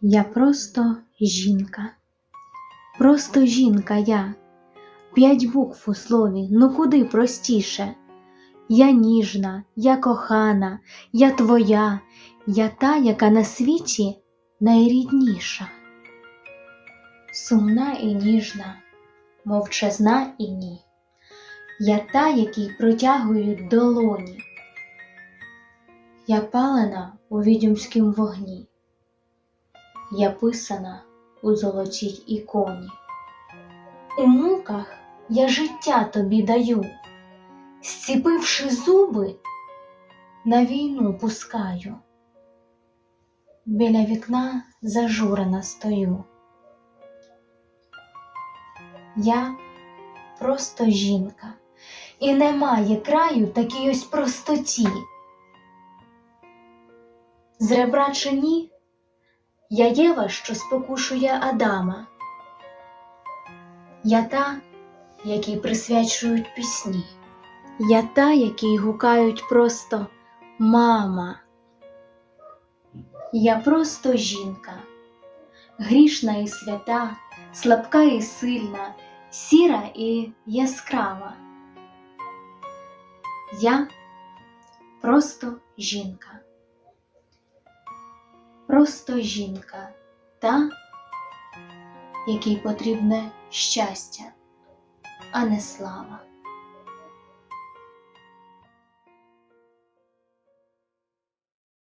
Я просто жінка, просто жінка я, п'ять букв у слові, ну куди простіше. Я ніжна, я кохана, я твоя, я та, яка на світі найрідніша. Сумна і ніжна, мовчазна і ні. Я та, якій протягують долоні. Я палена у відьомськім вогні. Я писана у золотій іконі. У муках я життя тобі даю, зціпивши зуби, на війну пускаю. Біля вікна зажурена стою. Я просто жінка, і немає краю такій ось простоті. З ребра чи ні, я Єва, що спокушує Адама. Я та, якій присвячують пісні. Я та, якій гукають просто мама. Я просто жінка, грішна і свята, слабка і сильна, сіра і яскрава. Я просто жінка. Просто жінка, та, якій потрібне щастя, а не слава.